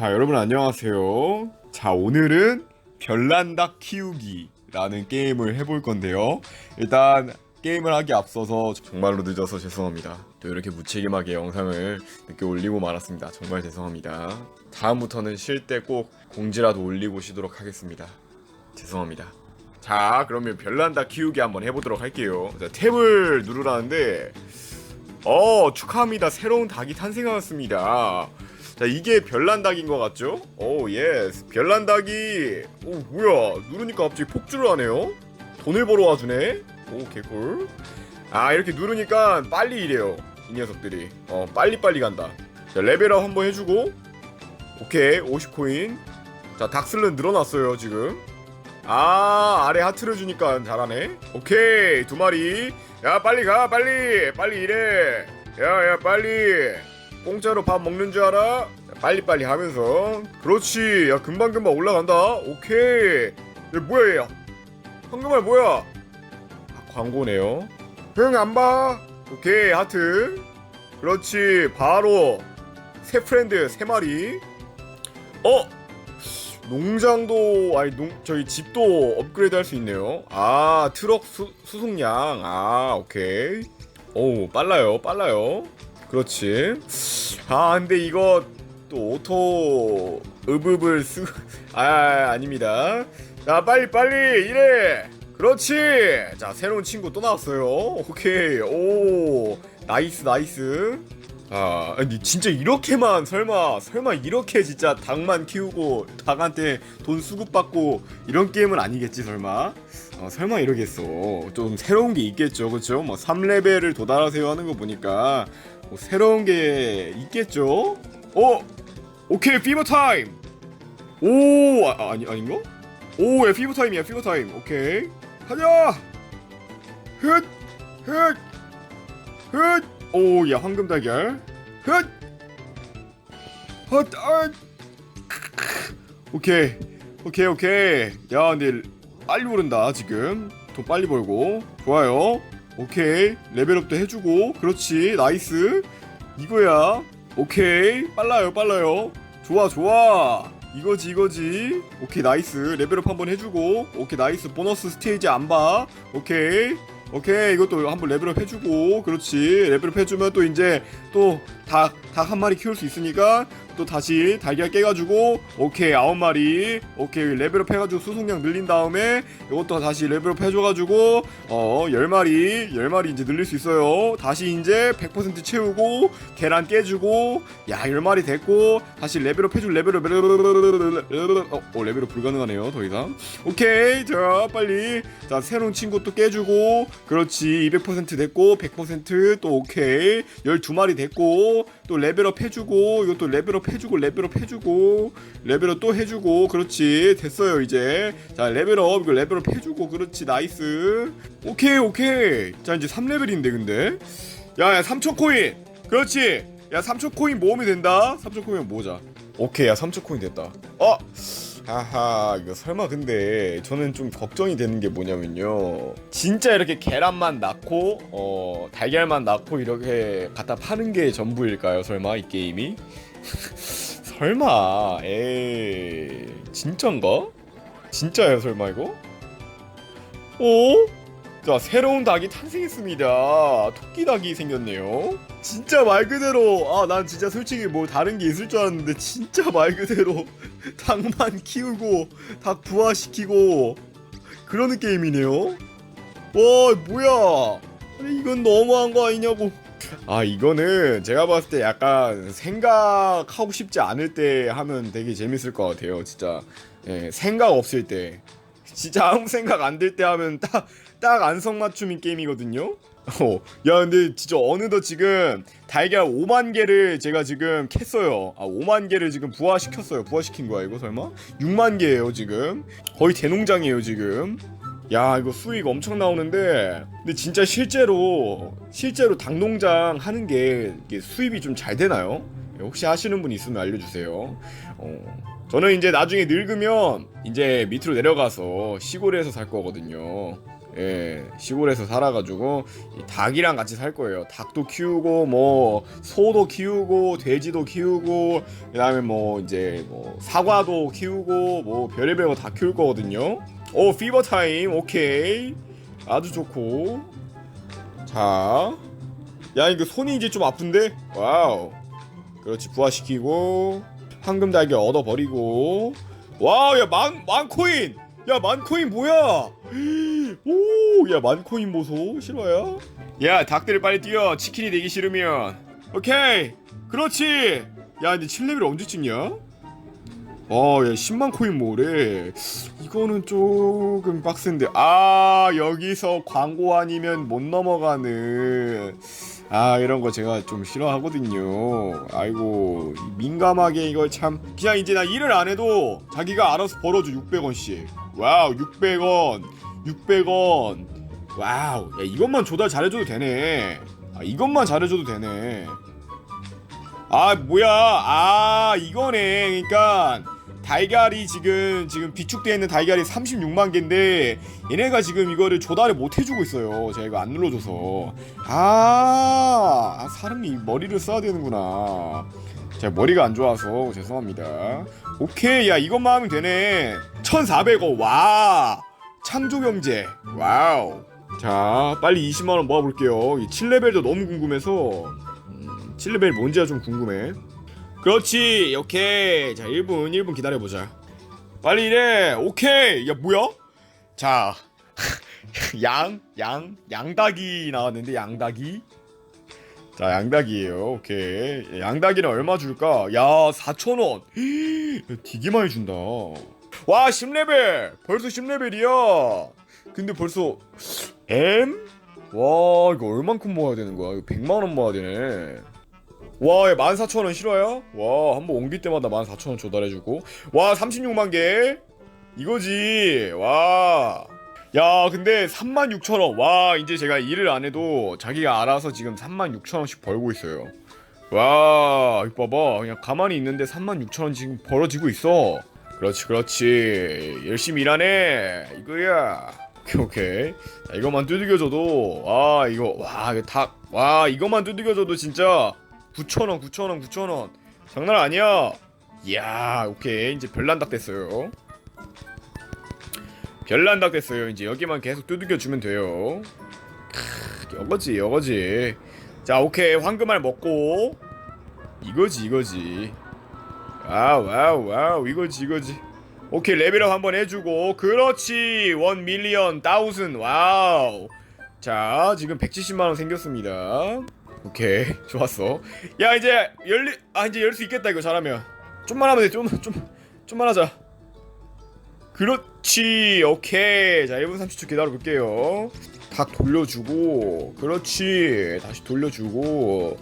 자, 여러분 안녕하세요. 자, 오늘은 별난닭 키우기 라는 게임을 해볼 건데요. 일단 게임을 하기 앞서서 정말로 늦어서 죄송합니다. 또 이렇게 무책임하게 영상을 늦게 올리고 말았습니다. 정말 죄송합니다. 다음부터는 쉴 때 꼭 공지라도 올리고 쉬도록 하겠습니다. 죄송합니다. 자, 그러면 별난닭 키우기 한번 해보도록 할게요. 자, 탭을 누르라는데, 어, 축하합니다. 새로운 닭이 탄생하였습니다. 자 이게 별난닭인 것 같죠? 오 예스 별난닭이 오 뭐야. 누르니까 갑자기 폭주를 하네요. 돈을 벌어 와주네. 오 개꿀. 아 이렇게 누르니까 빨리 이래요 이 녀석들이. 어 빨리빨리 간다. 자 레벨업 한번 해주고. 오케이 50코인. 자 닥슬은 늘어났어요 지금. 아 아래 하트를 주니까 잘하네. 오케이 두 마리. 야 빨리 가 빨리. 빨리 일해 야야 빨리 공짜로 밥 먹는 줄 알아? 자, 빨리빨리 하면서. 그렇지. 야 금방금방 올라간다. 오케이. 야 뭐야 얘 황금알 뭐야? 아, 광고네요. 응 안봐. 오케이 하트. 그렇지. 바로 새 프렌드 세 마리. 어? 농장도 아니 농 저희 집도 업그레이드 할 수 있네요. 아 트럭 수, 수송량. 아 오케이. 오 빨라요 빨라요 그렇지. 아 근데 이거 또 오토 읍읍을 쓰. 아, 아 아닙니다. 자 빨리 빨리 이래. 그렇지. 자 새로운 친구 또 나왔어요. 오케이. 오 나이스 나이스. 아 아니 진짜 이렇게만 설마 설마 이렇게 진짜 닭만 키우고 닭한테 돈 수급받고 이런 게임은 아니겠지 설마 어, 설마 이러겠어 좀 새로운 게 있겠죠 그쵸 뭐 3레벨을 도달하세요 하는 거 보니까 뭐 새로운 게 있겠죠? 어? 오케이 피버 타임 오 아, 아니 아닌가? 오 야 피버 타임이야 피버 타임 오케이. 가자! 흩흩흩오야 황금 달걀. 흩 헛, 헛. 오케이. 오케이 오케이. 야 근데 빨리 오른다 지금. 돈 빨리 벌고. 좋아요 오케이. 레벨업도 해주고. 그렇지. 나이스. 이거야. 오케이. 빨라요 빨라요. 좋아 좋아. 이거지 이거지. 오케이 나이스. 레벨업 한번 해주고. 오케이 나이스. 보너스 스테이지 안 봐. 오케이. 오케이. 이것도 한번 레벨업 해주고. 그렇지. 레벨업 해주면 또 이제 또 닭 닭 한 마리 키울 수 있으니까 또 다시 달걀 깨가지고 오케이 아홉 마리. 오케이 레벨업 해가지고 수송량 늘린 다음에 이것도 다시 레벨업 해줘가지고 어 열 마리 열 마리 이제 늘릴 수 있어요. 다시 이제 100% 채우고 계란 깨주고 야열 마리 됐고 다시 레벨업 해줄 레벨업 어, 어 레벨업 불가능하네요 더 이상. 오케이 자 빨리. 자 새로운 친구 또 깨주고 그렇지 200% 됐고 100%또 오케이. 12마리 됐고 또 레벨업 해주고 이것도 레벨업 해주고 레벨업 해주고 레벨업 또 해주고 그렇지. 됐어요 이제. 자 레벨업 이거 레벨업 해주고 그렇지. 나이스. 오케이 오케이. 자 이제 3레벨인데 근데. 야야 3천 코인. 그렇지. 야 3천 코인 모으면 된다. 3천 코인 모으자. 오케이 야 3천 코인 됐다. 어 하하 이거 설마 근데 저는 좀 걱정이 되는 게 뭐냐면요. 진짜 이렇게 계란만 낳고 어 달걀만 낳고 이렇게 갖다 파는 게 전부일까요? 설마 이 게임이? 설마. 에이 진짠가? 진짜예요 설마 이거? 오? 자 새로운 닭이 탄생했습니다. 토끼 닭이 생겼네요. 진짜 말 그대로 아 난 진짜 솔직히 뭐 다른 게 있을 줄 알았는데 진짜 말 그대로 닭만 키우고 닭 부화시키고 그러는 게임이네요. 와 뭐야? 이건 너무한 거 아니냐고. 아 이거는 제가 봤을 때 약간 생각하고 싶지 않을 때 하면 되게 재밌을 것 같아요 진짜. 예, 생각 없을 때. 진짜 아무 생각 안 들 때 하면 딱 딱 안성맞춤인 게임이거든요. 어, 야 근데 진짜 어느덧 지금 달걀 5만 개를 제가 지금 캤어요. 아 5만 개를 지금 부화시켰어요. 부화시킨 거야 이거 설마? 6만 개예요 지금. 거의 대농장이에요 지금. 야 이거 수익 엄청 나오는데 근데 진짜 실제로 실제로 닭농장 하는 게 수입이 좀 잘 되나요? 혹시 하시는 분 있으면 알려주세요. 어, 저는 이제 나중에 늙으면 이제 밑으로 내려가서 시골에서 살 거거든요. 예, 시골에서 살아가지고 이 닭이랑 같이 살 거예요. 닭도 키우고 뭐 소도 키우고 돼지도 키우고 그다음에 뭐 이제 뭐 사과도 키우고 뭐 별의별 거 다 키울 거거든요. 오 피버 타임 오케이. 아주 좋고. 자, 야 이거 손이 이제 좀 아픈데? 와우. 그렇지 부화시키고 황금 달걀 얻어 버리고. 와우 야만 만코인. 야 만코인 뭐야 오 야 만코인 보소. 실화야? 야 닭들을 빨리 뛰어. 치킨이 되기 싫으면. 오케이. 그렇지. 야 근데 7레벨 언제 찍냐? 어야 10만 코인 모으래. 이거는 조금 빡센데. 아 여기서 광고 아니면 못 넘어가는. 아 이런 거 제가 좀 싫어하거든요. 아이고 민감하게 이걸 참. 그냥 이제 나 일을 안 해도 자기가 알아서 벌어줘 600원씩. 와우 600원 600원. 와우. 야 이것만 조달 잘해줘도 되네. 아 이것만 잘해줘도 되네. 아 뭐야. 아 이거네. 그러니까 달걀이 지금 지금 비축되어 있는 달걀이 36만 개인데 얘네가 지금 이거를 조달을 못 해주고 있어요. 제가 이거 안 눌러줘서. 아, 아 사람이 머리를 써야 되는구나. 제가 머리가 안 좋아서 죄송합니다. 오케이. 야 이것만 하면 되네. 1400원. 와 창조경제. 와우. 자 빨리 20만원 모아볼게요. 이 7레벨도 너무 궁금해서. 음, 7레벨 뭔지가 좀 궁금해. 그렇지. 오케이. 자 1분 1분 기다려보자. 빨리 이래 오케이. 야 뭐야? 자 양, 양, 양닭이 나왔는데 양닭이 자 양닭이에요. 오케이. 양닭이는 얼마 줄까? 야 4천원. 되게 많이 준다 와 10레벨 벌써 10레벨이야 근데 벌써 M? 와 이거 얼만큼 모아야 되는 거야 이거 100만원 모아야 되네 와, 14,000원 싫어요? 와, 한 번 옮길 때마다 14,000원 조달해주고. 와, 36만 개? 이거지. 와. 야, 근데 36,000원. 와, 이제 제가 일을 안 해도 자기가 알아서 지금 36,000원씩 벌고 있어요. 와, 이거 봐봐. 그냥 가만히 있는데 36,000원 지금 벌어지고 있어. 그렇지, 그렇지. 열심히 일하네. 이거야. 오케이, 오케이. 자, 이것만 두들겨줘도, 와, 이거, 와, 이거 닭, 와, 이것만 두들겨줘도 진짜 9,000원, 9,000원, 9,000원. 장난 아니야. 이야, 오케이. 이제 별난닭 됐어요. 별난닭 됐어요. 이제 여기만 계속 두들겨 주면 돼요. 크, 이거지, 이거지. 자, 오케이. 황금알 먹고 이거지, 이거지. 와우, 와우, 와우. 이거지, 이거지. 오케이. 레벨업 한번 해주고 그렇지. 원 밀리언 다우슨. 와우. 자, 지금 170만 원 생겼습니다. 오케이 좋았어 야 이제 열리 아 이제 열 수 있겠다 이거 잘하면 좀만 하면 돼좀좀 좀, 좀만 하자 그렇지 오케이 자 1분 30초 기다려 볼게요 닭 돌려주고 그렇지 다시 돌려주고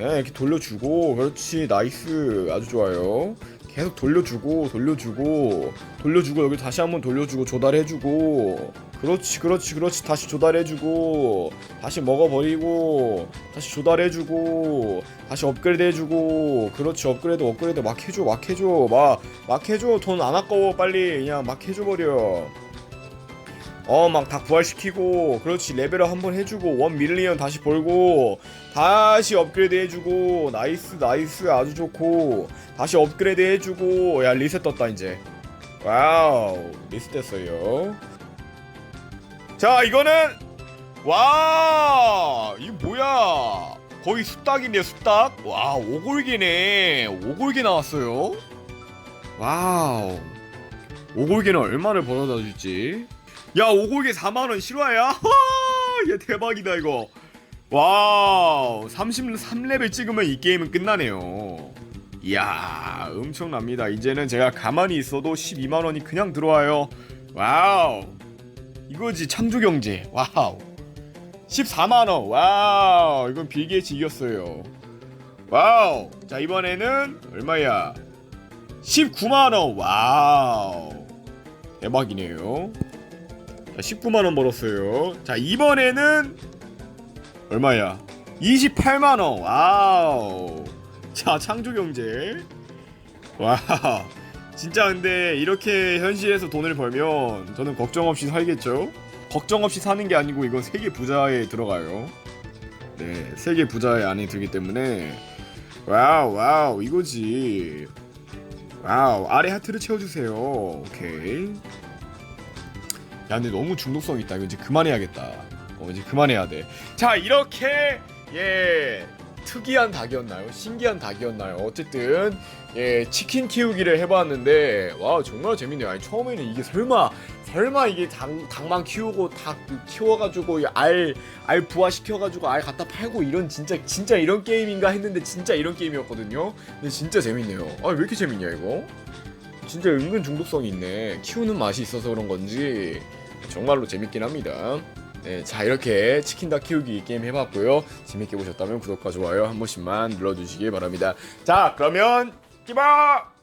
네, 이렇게 돌려주고 그렇지 나이스. 아주 좋아요. 계속 돌려주고 돌려주고 돌려주고 여기 다시 한번 돌려주고 조달해주고. 그렇지 그렇지 그렇지. 다시 조달해주고 다시 먹어버리고 다시 조달해주고 다시 업그레이드 해주고. 그렇지 업그레이드 업그레이드. 막 해줘 막 해줘. 막, 막 해줘. 돈 안 아까워 빨리. 그냥 막 해줘버려 어 막 다 부활시키고 그렇지 레벨업 한번 해주고 원 밀리언 다시 벌고 다시 업그레이드 해주고 나이스 나이스 아주 좋고 다시 업그레이드 해주고 야 리셋 떴다 이제. 와우 리셋 됐어요. 자 이거는 와 이거 뭐야? 거의 숫닭이네 숫닭? 와 오골개네. 오골개 나왔어요. 와우 오골개는 얼마를 벌어다 줄지 야 오골개 4만원 실화야? 야 대박이다 이거. 와우 33레벨 찍으면 이 게임은 끝나네요. 이야 엄청납니다. 이제는 제가 가만히 있어도 12만원이 그냥 들어와요. 와우. 이거지 창조경제. 와우. 14만원. 와우. 이건 빌게이츠 이겼어요. 와우. 자 이번에는 얼마야? 19만원. 와우. 대박이네요 자 19만원 벌었어요 자 이번에는 얼마야 28만원 와우 자 창조경제 와우 진짜 근데 이렇게 현실에서 돈을 벌면 저는 걱정 없이 살겠죠? 걱정 없이 사는 게 아니고 이거 세계 부자에 들어가요. 네, 세계 부자의 안에 들기 때문에 와우 와우 이거지. 와우 아래 하트를 채워주세요. 오케이. 야 근데 너무 중독성 있다. 이거 이제 그만해야겠다. 어 이제 그만해야 돼. 자 이렇게 예 특이한 닭이었나요? 신기한 닭이었나요? 어쨌든 예 치킨 키우기를 해봤는데 와 정말 재밌네요. 아니 처음에는 이게 설마 설마 이게 닭, 닭만 키우고 닭 키워가지고 알, 알 부화시켜가지고 알 갖다 팔고 이런 진짜 진짜 이런 게임인가 했는데 진짜 이런 게임이었거든요. 근데 진짜 재밌네요. 아 왜 이렇게 재밌냐 이거? 진짜 은근 중독성이 있네. 키우는 맛이 있어서 그런 건지 정말로 재밌긴 합니다. 네, 자 이렇게 치킨 닭 키우기 게임 해봤고요. 재밌게 보셨다면 구독과 좋아요 한 번씩만 눌러주시기 바랍니다. 자 그러면 끼바!